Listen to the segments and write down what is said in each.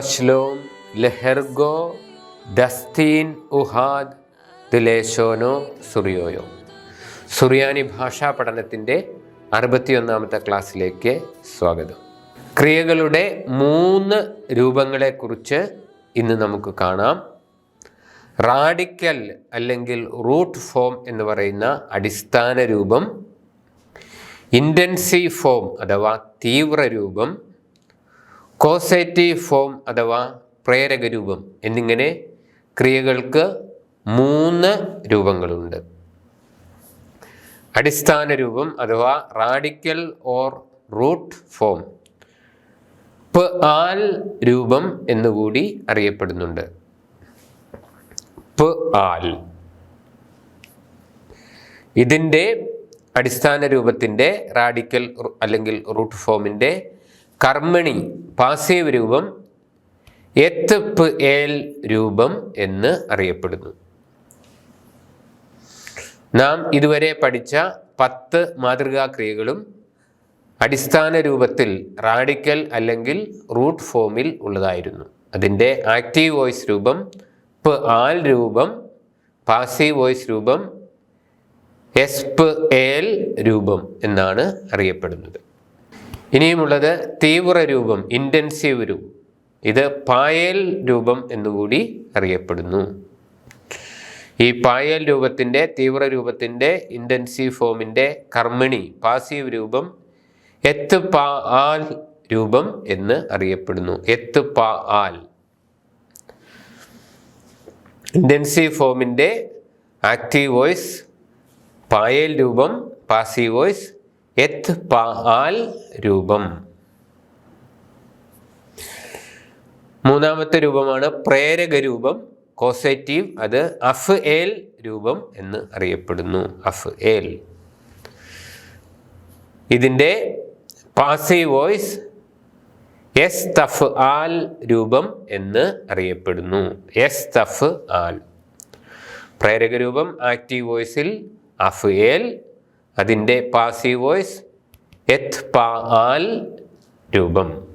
ബഷ്ലോം ലെഹെർഗോ ദസ്തീൻ ഉഹാദ് ദിലേശോനോ സുറിയോയോ. സുറിയാനി ഭാഷാ പഠനത്തിന്റെ അറുപത്തിയൊന്നാമത്തെ ക്ലാസ്സിലേക്ക് സ്വാഗതം. ക്രിയകളുടെ മൂന്ന് രൂപങ്ങളെക്കുറിച്ച് ഇന്ന് നമുക്ക് കാണാം. റാഡിക്കൽ അല്ലെങ്കിൽ റൂട്ട് ഫോം എന്ന് പറയുന്ന അടിസ്ഥാന രൂപം ഇന്റൻസീവ് ഫോം അഥവാ തീവ്ര രൂപം കോസേറ്റീവ് ഫോം അഥവാ പ്രേരക രൂപം എന്നിങ്ങനെ ക്രിയകൾക്ക് മൂന്ന് രൂപങ്ങളുണ്ട്. അടിസ്ഥാന രൂപം അഥവാ റാഡിക്കൽ ഓർ റൂട്ട് ഫോം പ് ആൽ രൂപം എന്നുകൂടി അറിയപ്പെടുന്നുണ്ട്. പ് ആൽ. ഇതിന്റെ അടിസ്ഥാന രൂപത്തിന്റെ റാഡിക്കൽ അല്ലെങ്കിൽ റൂട്ട് ഫോമിന്റെ കർമ്മണി പാസീവ് രൂപം എത്ത് പ് ഏൽ രൂപം എന്ന് അറിയപ്പെടുന്നു. നാം ഇതുവരെ പഠിച്ച പത്ത് മാതൃകാ ക്രിയകളും അടിസ്ഥാന രൂപത്തിൽ റാഡിക്കൽ അല്ലെങ്കിൽ റൂട്ട് ഫോമിൽ ഉള്ളതായിരുന്നു. അതിന്റെ ആക്റ്റീവ് വോയിസ് രൂപം പ് ആൽ രൂപം പാസീവ് വോയിസ് രൂപം എസ് പ് ഏൽ രൂപം എന്നാണ് അറിയപ്പെടുന്നത്. ഇനിയുമുള്ളത് തീവ്ര രൂപം ഇന്റൻസീവ് രൂപം. ഇത് പായൽ രൂപം എന്നുകൂടി അറിയപ്പെടുന്നു. ഈ പായൽ രൂപത്തിന്റെ തീവ്ര രൂപത്തിന്റെ ഇന്റൻസീവ് ഫോമിന്റെ കർമ്മിണി പാസീവ് രൂപം എത്ത് പാ ആൽ രൂപം എന്ന് അറിയപ്പെടുന്നു. എത്ത് പാ ആൽ. ഇന്റൻസീവ് ഫോമിന്റെ ആക്റ്റീവ് വോയിസ് പായൽ രൂപം പാസീവ് വോയിസ് എത്ത് പാൽ രൂപം. മൂന്നാമത്തെ രൂപമാണ് പ്രേരക രൂപം കോസേറ്റീവ് അത് അഫ് ഏൽ രൂപം എന്ന് അറിയപ്പെടുന്നു അഫ് ഏൽ. ഇതിന്റെ പാസീവ് വോയിസ് എസ് തഫ് ആൽ രൂപം എന്ന് അറിയപ്പെടുന്നു എസ് തഫ് ആൽ. പ്രേരക രൂപം ആക്റ്റീവ് വോയിസിൽ അഫ് ഏൽ അതിന്റെ പാസീവ് വോയിസ് എത് പാ ആൽ രൂപം.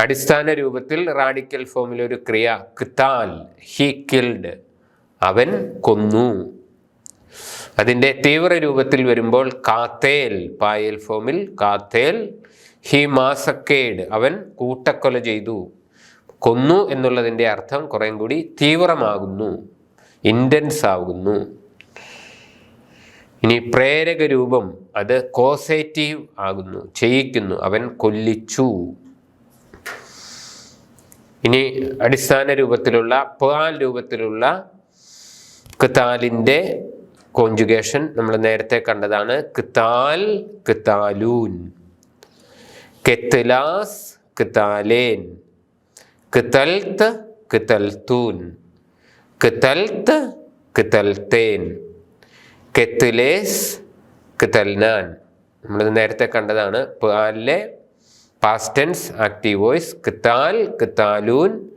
അടിസ്ഥാന രൂപത്തിൽ റാഡിക്കൽ ഫോമിൽ ഒരു ക്രിയ കിത്താൽ ഹി കിൽഡ് അവൻ കൊന്നു. അതിന്റെ തീവ്ര രൂപത്തിൽ വരുമ്പോൾ കാത്തേൽ പായൽ ഫോമിൽ കാത്തേൽ ഹി മാസക്കേഡ് അവൻ കൂട്ടക്കൊല ചെയ്തു. കൊന്നു എന്നുള്ളതിന്റെ അർത്ഥം കുറേം കൂടി തീവ്രമാകുന്നു ഇന്റൻസ് ആകുന്നു. ഇനി പ്രേരക രൂപം അത് കോസേറ്റീവ് ആകുന്നു ചെയ്യിക്കുന്നു അവൻ കൊല്ലിച്ചു. ഇനി അടിസ്ഥാന രൂപത്തിലുള്ള പാൽ രൂപത്തിലുള്ള കിത്താലിന്റെ കോഞ്ചുഗേഷൻ നമ്മൾ നേരത്തെ കണ്ടതാണ്. കിത്താൽ കിത്താലൂൻ. കെത്തലാസ് കിത്താലേൻ. കിത്തൽത്ത് കിത്തൽത്തൂൻ. കിത്തൽത്ത് കിത്തൽത്തേൻ. കെത്തിലേസ് കിത്തൽനാൻ. നമ്മൾ നേരത്തെ കണ്ടതാണ്. പാലിലെ പാസ്റ്റൻസ് ആക്റ്റീവ് വോയിസ് കിത്താൽ കിത്താലൂൻ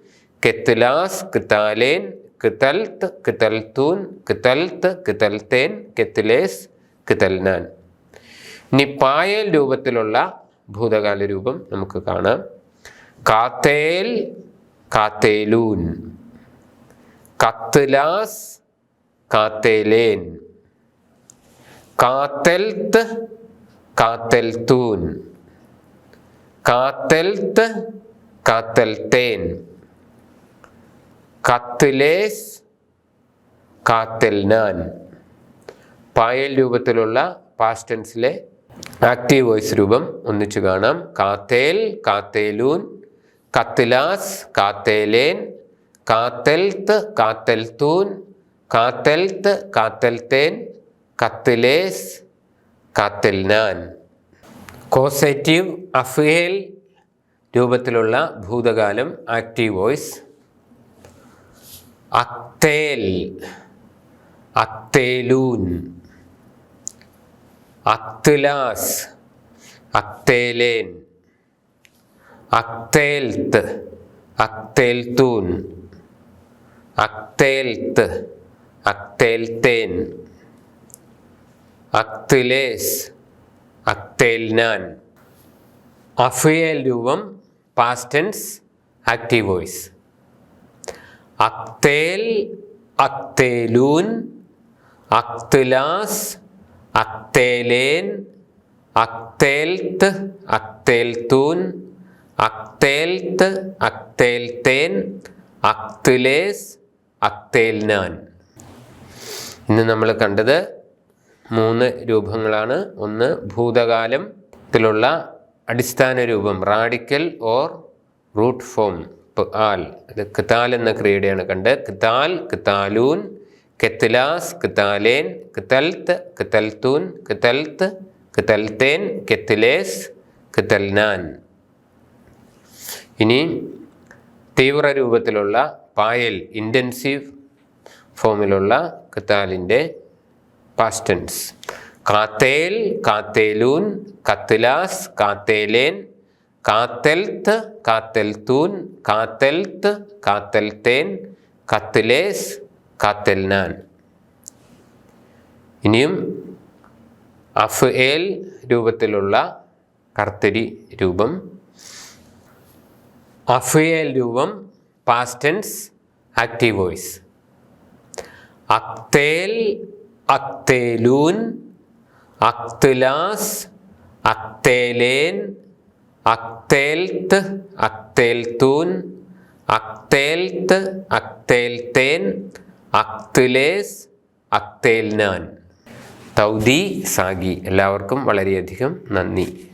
കെത്തുലാസ് കിത്താലേൻ കിത്തൽത്ത് കിത്തൽത്തൂൻ കിത്തൽത്ത് കിത്തൽത്തേൻ കെത്തുലേസ് കിത്തൽനാൻ. ഇനി പായൽ രൂപത്തിലുള്ള ഭൂതകാല രൂപം നമുക്ക് കാണാം. കാത്തേൽ കാത്തേലൂൻ. കത്തുലാസ് കാത്തേലേൻ. കാത്തൽത്ത് കാത്തൽത്തൂൻ. കാത്തൽത്ത് കാത്തൽത്തേൻ. കത്തിലേസ് കാത്തൽനാൻ. പായൽ രൂപത്തിലുള്ള പാസ്റ്റൻസിലെ ആക്റ്റീവ് വോയിസ് രൂപം ഒന്നിച്ചു കാണാം. കാത്തേൽ കാത്തേലൂൻ. കത്തിലാസ് കാത്തേലേൻ. കാത്തൽത്ത് കാത്തൽത്തൂൻ. കാത്തൽത്ത് കാത്തൽത്തേൻ. കത്തിലേസ് കാത്തൽനാൻ കോസേറ്റീവ് അഫേൽ രൂപത്തിലുള്ള ഭൂതകാലം ആക്റ്റീവ് വോയിസ്. അത്തേൽ അത്തേലൂൻ. അത്തുലാസ് അത്തേലേൻ. അക്തേൽത്ത് അക്തേൽത്തൂൻ അക്തേൽത്ത് അക്തേൽത്തേൻ അക്തിലേസ് അക്തേൽനാൻ. അഫയേൽ രൂപം പാസ്റ്റൻസ് ആക്റ്റീവ് വോയിസ് അക്തേൽ അക്തേലൂൻ അക്തുലാസ് അക്തേലേൻ അക്തേൽത്ത് അക്തേൽത്തൂൻ അക്തേൽത്ത് അക്തേൽത്തേൻ അക്തുലേസ് അക്തേൽനാൻ. ഇന്ന് നമ്മൾ കണ്ടത് മൂന്ന് രൂപങ്ങളാണ്. ഒന്ന് ഭൂതകാലത്തിലുള്ള അടിസ്ഥാന രൂപം റാഡിക്കൽ ഓർ റൂട്ട് ഫോം ആൽ. അത് കിതാൽ എന്ന ക്രിയയുടെയാണ് കണ്ട്. കിതാൽ കിതാലൂൻ കെത്തിലാസ് കിതാലേൻ കിതൽത്ത് കിതൽത്തൂൻ കിതൽത്ത് കിതൽത്തേൻ കെത്തിലേസ് കിതൽനാൻ ഇനി തീവ്ര രൂപത്തിലുള്ള പായൽ ഇന്റൻസീവ് ഫോമിലുള്ള കിതാലിന്റെ പാസ്റ്റൻസ് കാത്തേൽ കാത്തേലൂൻ കത്തിലാസ് കാത്തേലേൻ കാത്തെൽത്ത് കാത്തെൽത്തൂൻ കാത്തെൽത്ത് കാത്തെൽത്തേൻ കത്തിലേസ് കാത്തെൽനാൻ. ഇനിയും അഫ് ഏൽ രൂപത്തിലുള്ള കർത്തരി രൂപം അഫയേൽ രൂപം പാസ്റ്റൻസ് ആക്റ്റീവ് വോയിസ് അക്തേൽ അക്തേലൂൻ അക്തുലാസ് അക്തേലേൻ അക്തേൽത്ത് അക്തേൽത്തൂൻ അക്തേൽത്ത് അക്തേൽത്തേൻ അക്തുലേസ് അക്തേൽനാൻ. തൗദി സാഗി. എല്ലാവർക്കും വളരെയധികം നന്ദി.